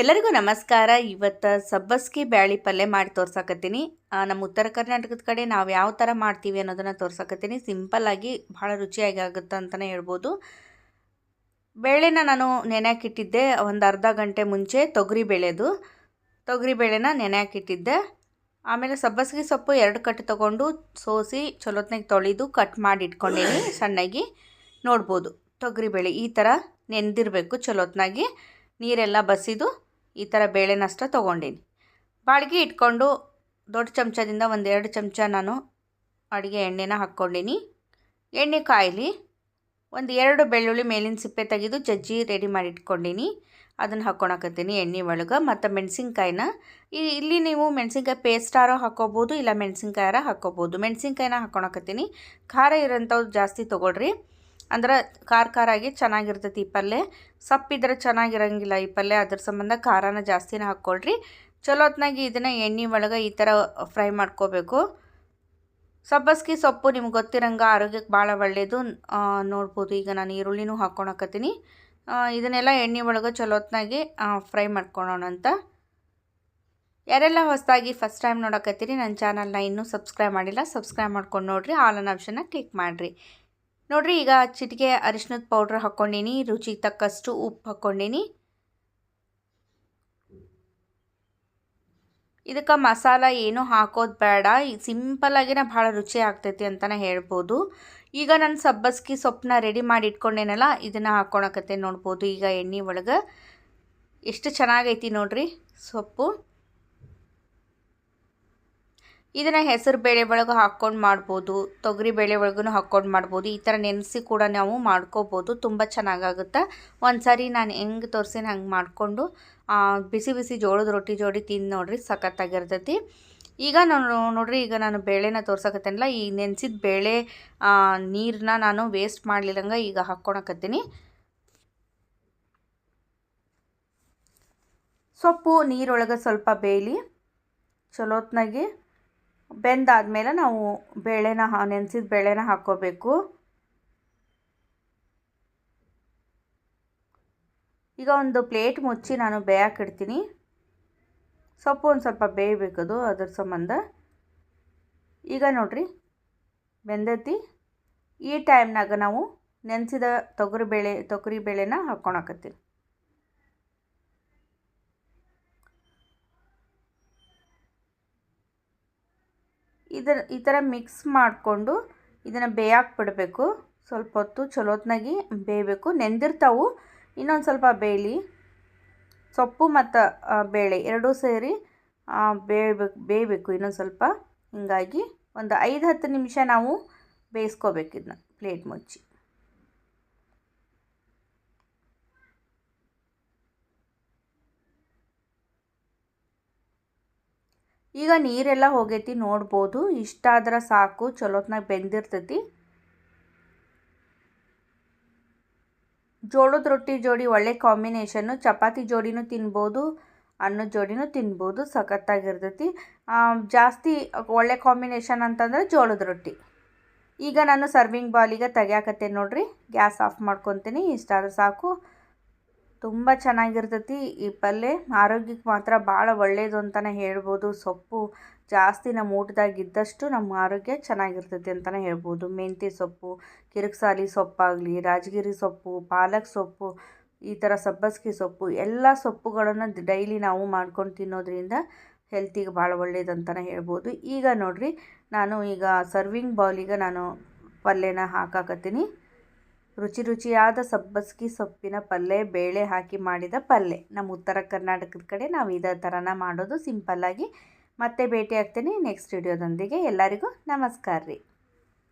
ಎಲ್ಲರಿಗೂ ನಮಸ್ಕಾರ. ಇವತ್ತು ಸಬ್ಬಸ್ಗಿ ಬ್ಯಾಳಿ ಪಲ್ಯ ಮಾಡಿ ತೋರ್ಸಕತ್ತೀನಿ. ನಮ್ಮ ಉತ್ತರ ಕರ್ನಾಟಕದ ಕಡೆ ನಾವು ಯಾವ ಥರ ಮಾಡ್ತೀವಿ ಅನ್ನೋದನ್ನು ತೋರ್ಸಕತ್ತೀನಿ. ಸಿಂಪಲ್ಲಾಗಿ ಭಾಳ ರುಚಿಯಾಗಿ ಆಗುತ್ತೆ ಅಂತಲೇ ಹೇಳ್ಬೋದು. ಬೇಳೆನ ನಾನು ನೆನೆಯಾಕಿಟ್ಟಿದ್ದೆ ಒಂದು ಅರ್ಧ ಗಂಟೆ ಮುಂಚೆ ತೊಗರಿ ಬೇಳೆದು. ತೊಗರಿ ಬೇಳೆನ ನೆನೆಯಾಕಿಟ್ಟಿದ್ದೆ ಆಮೇಲೆ ಸಬ್ಬಸ್ಗಿ ಸೊಪ್ಪು ಎರಡು ಕಟ್ಟು ತೊಗೊಂಡು ಸೋಸಿ ಚಲೋತ್ನಾಗ ತೊಳೆದು ಕಟ್ ಮಾಡಿ ಇಟ್ಕೊಂಡೀನಿ ಸಣ್ಣಗೆ. ನೋಡ್ಬೋದು. ತೊಗರಿಬೇಳೆ ಈ ಥರ ನೆನೆದಿರಬೇಕು ಚಲೋತ್ನಾಗಿ. ನೀರೆಲ್ಲ ಬಸಿದು ಈ ಥರ ಬೇಳೆನಷ್ಟ ತೊಗೊಂಡೀನಿ. ಬಾಳ್ಗೆ ಇಟ್ಕೊಂಡು ದೊಡ್ಡ ಚಮಚದಿಂದ ಒಂದೆರಡು ಚಮಚ ನಾನು ಅಡುಗೆ ಎಣ್ಣೆನ ಹಾಕ್ಕೊಂಡೀನಿ. ಎಣ್ಣೆ ಕಾಯಲಿ ಒಂದು ಎರಡು ಬೆಳ್ಳುಳ್ಳಿ ಮೇಲಿನ ಸಿಪ್ಪೆ ತೆಗೆದು ಜಜ್ಜಿ ರೆಡಿ ಮಾಡಿ ಇಟ್ಕೊಂಡೀನಿ. ಅದನ್ನು ಹಾಕ್ಕೊಳಕತ್ತೀನಿ ಎಣ್ಣೆ ಒಳಗೆ ಮತ್ತು ಮೆಣಸಿನ್ಕಾಯಿನ. ಇಲ್ಲಿ ನೀವು ಮೆಣಸಿನ್ಕಾಯಿ ಪೇಸ್ಟಾರ ಹಾಕ್ಕೋಬೋದು ಇಲ್ಲ ಮೆಣಸಿನ್ಕಾಯಾರ ಹಾಕ್ಕೋಬೋದು ಮೆಣಸಿನ್ಕಾಯಿನ ಹಾಕ್ಕೊಳಕತ್ತೀನಿ ಖಾರ ಇರೋಂಥವು ಜಾಸ್ತಿ ತೊಗೊಳ್ರಿ. ಅಂದ್ರೆ ಖಾರ ಖಾರ ಆಗಿ ಚೆನ್ನಾಗಿರ್ತೈತಿ ಈ ಪಲ್ಯ ಸಪ್ಪಿದ್ರೆ ಚೆನ್ನಾಗಿರಂಗಿಲ್ಲ ಈ ಪಲ್ಯ ಅದ್ರ ಸಂಬಂಧ ಖಾರನ ಜಾಸ್ತಿನೇ ಹಾಕ್ಕೊಳ್ರಿ ಚಲೋ ಹೊತ್ನಾಗಿ ಇದನ್ನು ಎಣ್ಣೆ ಒಳಗೆ ಈ ಥರ ಫ್ರೈ ಮಾಡ್ಕೋಬೇಕು. ಸಬ್ಬಸ್ಗಿ ಸೊಪ್ಪು ನಿಮ್ಗೆ ಗೊತ್ತಿರಂಗೆ ಆರೋಗ್ಯಕ್ಕೆ ಭಾಳ ಒಳ್ಳೆಯದು ನೋಡ್ಬೋದು. ಈಗ ನಾನು ಈರುಳ್ಳಿನೂ ಹಾಕ್ಕೊಳಕತ್ತೀನಿ ಇದನ್ನೆಲ್ಲ ಎಣ್ಣೆ ಒಳಗೆ ಚಲೋ ಹೊತ್ನಾಗಿ ಫ್ರೈ ಮಾಡ್ಕೊಳೋಣ ಅಂತ. ಯಾರೆಲ್ಲ ಹೊಸದಾಗಿ ಫಸ್ಟ್ ಟೈಮ್ ನೋಡಕತ್ತೀರಿ ನನ್ನ ಚಾನಲ್ನ ಇನ್ನೂ ಸಬ್ಸ್ಕ್ರೈಬ್ ಮಾಡಿಲ್ಲ, ಸಬ್ಸ್ಕ್ರೈಬ್ ಮಾಡ್ಕೊಂಡು ನೋಡಿರಿ. ಆಲ್ ಅನ್ ಆಪ್ಷನ್ನ ಕ್ಲಿಕ್ ಮಾಡಿರಿ. ನೋಡಿರಿ, ಈಗ ಚಿಟಿಕೆ ಅರಿಶಿನದ ಪೌಡ್ರ್ ಹಾಕ್ಕೊಂಡೀನಿ, ರುಚಿಗೆ ತಕ್ಕಷ್ಟು ಉಪ್ಪು ಹಾಕ್ಕೊಂಡೀನಿ. ಇದಕ್ಕೆ ಮಸಾಲ ಏನು ಹಾಕೋದು ಬೇಡ ಸಿಂಪಲ್ಲಾಗಿನೇ ಭಾಳ ರುಚಿ ಆಗ್ತೈತಿ ಅಂತಲೇ ಹೇಳ್ಬೋದು. ಈಗ ನಾನು ಸಬ್ಬಸ್ಗಿ ಸೊಪ್ಪನ್ನ ರೆಡಿ ಮಾಡಿ ಇಟ್ಕೊಂಡೇನಲ್ಲ, ಇದನ್ನು ಹಾಕ್ಕೊಳಕತ್ತೆ ನೋಡ್ಬೋದು ಈಗ ಎಣ್ಣೆ ಒಳಗೆ. ಎಷ್ಟು ಚೆನ್ನಾಗೈತಿ ನೋಡ್ರಿ ಸೊಪ್ಪು. ಇದನ್ನು ಹೆಸರು ಬೇಳೆ ಒಳಗೆ ಹಾಕ್ಕೊಂಡು ಮಾಡ್ಬೋದು, ತೊಗರಿ ಬೇಳೆ ಒಳಗೂ ಹಾಕ್ಕೊಂಡು ಮಾಡ್ಬೋದು. ಈ ಥರ ನೆನೆಸಿ ಕೂಡ ನಾವು ಮಾಡ್ಕೋಬೋದು. ತುಂಬ ಚೆನ್ನಾಗಾಗುತ್ತೆ? ಒಂದು ಸಾರಿ ನಾನು ಹೆಂಗೆ ತೋರಿಸಿನ ಹಂಗೆ ಮಾಡಿಕೊಂಡು ಬಿಸಿ ಬಿಸಿ ಜೋಳದ ರೊಟ್ಟಿ ಜೋಡಿ ತಿಂದು ನೋಡ್ರಿ ಸಖತ್ತಾಗಿರ್ತೈತಿ. ಈಗ ನಾನು ನೋಡ್ರಿ, ಈಗ ನಾನು ಬೇಳೆನ ತೋರ್ಸಕತ್ತೇನಲ್ಲ, ಈ ನೆನೆಸಿದ ಬೇಳೆ ನೀರನ್ನ ನಾನು ವೇಸ್ಟ್ ಮಾಡಲಿಲ್ಲಂಗೆ ಈಗ ಹಾಕ್ಕೊಳಕತ್ತೀನಿ ಸೊಪ್ಪು ನೀರೊಳಗೆ ಸ್ವಲ್ಪ ಬೇಯಲಿ. ಚಲೋತ್ನಾಗಿ ಬೆಂದಾದಮೇಲೆ ನಾವು ಬೇಳೆನ ನೆನೆಸಿದ ಬೇಳೆನ ಹಾಕ್ಕೋಬೇಕು. ಈಗ ಒಂದು ಪ್ಲೇಟ್ ಮುಚ್ಚಿ ನಾನು ಬೇಯಕ್ಕಿಡ್ತೀನಿ ಸೊಪ್ಪು ಒಂದು ಸ್ವಲ್ಪ ಬೇಯಬೇಕದು ಅದ್ರ ಸಂಬಂಧ. ಈಗ ನೋಡ್ರಿ, ಬೆಂದೈತಿ. ಈ ಟೈಮ್ನಾಗ ನಾವು ನೆನೆಸಿದ ತೊಗರಿ ಬೇಳೆ, ತೊಗರಿ ಬೇಳೆನ ಹಾಕ್ಕೊಳಕತ್ತೀನಿ ಇದರ ಈ ಥರ ಮಿಕ್ಸ್ ಮಾಡಿಕೊಂಡು ಇದನ್ನು ಬೇಯಾಕ್ಬಿಡಬೇಕು ಬಿಡಬೇಕು ಸ್ವಲ್ಪ ಹೊತ್ತು ಚಲೋತ್ನಾಗಿ ಬೇಯಬೇಕು. ನೆಂದಿರ್ತಾವು, ಇನ್ನೊಂದು ಸ್ವಲ್ಪ ಬೇಯಲಿ. ಸೊಪ್ಪು ಮತ್ತು ಬೇಳೆ ಎರಡೂ ಸೇರಿ ಬೇಯಬೇಕು ಬೇಯಬೇಕು ಇನ್ನೊಂದು ಸ್ವಲ್ಪ. ಹೀಗಾಗಿ ಒಂದು ಐದು ಹತ್ತು ನಿಮಿಷ ನಾವು ಬೇಯಿಸ್ಕೋಬೇಕು ಇದನ್ನ, ಪ್ಲೇಟ್ ಮುಚ್ಚಿ. ಈಗ ನೀರೆಲ್ಲ ಹೋಗೈತಿ, ನೋಡ್ಬೋದು. ಇಷ್ಟಾದ್ರೆ ಸಾಕು, ಚಲೋತ್ನಾಗ ಬೆಂದಿರ್ತೈತಿ. ಜೋಳದ ರೊಟ್ಟಿ ಜೋಡಿ ಒಳ್ಳೆ ಕಾಂಬಿನೇಷನ್ನು, ಚಪಾತಿ ಜೋಡಿನೂ ತಿನ್ಬೋದು ಅನ್ನದ ಜೋಡಿನೂ ತಿನ್ಬೋದು, ಸಖತ್ತಾಗಿರ್ತೈತಿ. ಜಾಸ್ತಿ ಒಳ್ಳೆ ಕಾಂಬಿನೇಷನ್ ಅಂತಂದ್ರೆ ಜೋಳದ ರೊಟ್ಟಿ. ಈಗ ನಾನು ಸರ್ವಿಂಗ್ ಬಾಲಿಗೆ ತೆಗಿಯಾಕತ್ತೇನೆ ನೋಡಿರಿ, ಗ್ಯಾಸ್ ಆಫ್ ಮಾಡ್ಕೊತೀನಿ, ಇಷ್ಟಾದ್ರೆ ಸಾಕು. ತುಂಬ ಚೆನ್ನಾಗಿರ್ತೈತಿ. ಈ ಪಲ್ಯ ಆರೋಗ್ಯಕ್ಕೆ ಮಾತ್ರ ಭಾಳ ಒಳ್ಳೆಯದು ಅಂತಲೇ ಹೇಳ್ಬೋದು. ಸೊಪ್ಪು ಜಾಸ್ತಿ ನಮ್ಮ ಊಟದಾಗ ಇದ್ದಷ್ಟು ನಮ್ಮ ಆರೋಗ್ಯ ಚೆನ್ನಾಗಿರ್ತೈತಿ ಅಂತಲೇ ಹೇಳ್ಬೋದು. ಮೆಂತ್ಯೆ ಸೊಪ್ಪು, ಕಿರಿಕ್ಸಾಲಿ ಸೊಪ್ಪಾಗಲಿ, ರಾಜಗಿರಿ ಸೊಪ್ಪು, ಪಾಲಕ್ ಸೊಪ್ಪು, ಈ ಥರ ಸಬ್ಬಸ್ಗೆ ಸೊಪ್ಪು, ಎಲ್ಲ ಸೊಪ್ಪುಗಳನ್ನು ಡೈಲಿ ನಾವು ಮಾಡ್ಕೊಂಡು ತಿನ್ನೋದ್ರಿಂದ ಹೆಲ್ತಿಗೆ ಭಾಳ ಒಳ್ಳೇದು ಅಂತಲೇ ಹೇಳ್ಬೋದು. ಈಗ ನೋಡಿರಿ, ನಾನು ಈಗ ಸರ್ವಿಂಗ್ ಬೌಲಿಗೆ ನಾನು ಪಲ್ಯನ ಹಾಕಾಕತ್ತೀನಿ. ರುಚಿ ರುಚಿಯಾದ ಸಬ್ಬಸ್ಗಿ ಸೊಪ್ಪಿನ ಪಲ್ಯ ಬೇಳೆ ಹಾಕಿ ಮಾಡಿದ ಪಲ್ಯ ನಮ್ಮ ಉತ್ತರ ಕರ್ನಾಟಕದ ಕಡೆ ನಾವು ಇದೇ ಥರನ ಮಾಡೋದು ಸಿಂಪಲ್ಲಾಗಿ. ಮತ್ತೆ ಭೇಟಿ ಆಗ್ತೀನಿ ನೆಕ್ಸ್ಟ್ ವಿಡಿಯೋದೊಂದಿಗೆ. ಎಲ್ಲರಿಗೂ ನಮಸ್ಕಾರ ರೀ.